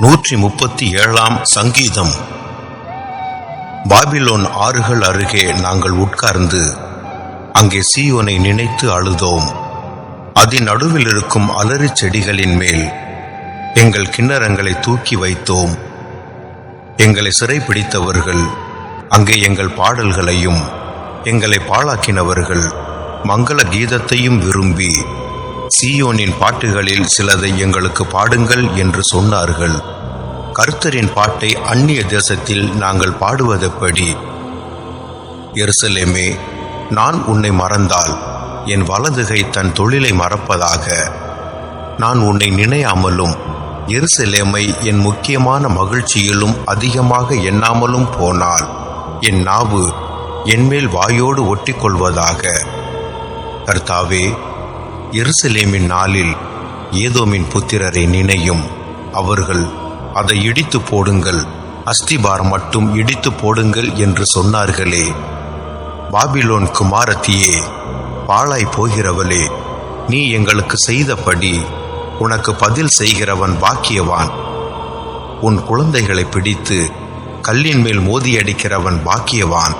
நூற்றி முப்பத்தி ஏழாம் சங்கீதம். பாபிலோன் ஆறுகள் அருகே நாங்கள் உட்கார்ந்து அங்கே சீயோனை நினைத்து அழுதோம். அதன் நடுவில் இருக்கும் அலறி செடிகளின் மேல் எங்கள் கிண்ணறங்களை தூக்கி வைத்தோம். எங்களை சிறைப்பிடித்தவர்கள் அங்கே எங்கள் பாடல்களையும் எங்களை பாழாக்கினவர்கள் மங்கள கீதத்தையும் விரும்பி சீயோனின் பாட்டுகளில் சிலதை எங்களுக்கு பாடுங்கள் என்று சொன்னார்கள். கர்த்தரின் பாட்டை அந்நிய தேசத்தில் நாங்கள் பாடுவதெப்படி? எருசலேமே நான் உன்னை மறந்தால் என் வலதுகை தன் தொழிலை மறப்பதாக. நான் உன்னை நினையாமலும் எருசலேமை என் முக்கியமான மகிழ்ச்சியிலும் அதிகமாக எண்ணாமலும் போனால் என் நாவு என்மேல் வாயோடு ஒட்டிக்கொள்வதாக. கர்த்தாவே எருசலேமின் நாளில் ஏதோமின் புத்திரரை நினையும். அவர்கள் அதை இடித்து போடுங்கள். அஸ்திபார் மட்டும் இடித்து போடுங்கள் என்று சொன்னார்களே. பாபிலோன் குமாரத்தியே பாழாய் போகிறவளே நீ எங்களுக்கு செய்தபடி உனக்கு பதில் செய்கிறவன் பாக்கியவான். உன் குழந்தைகளை பிடித்து கல்லின் மேல் மோதியடிக்கிறவன் பாக்கியவான்.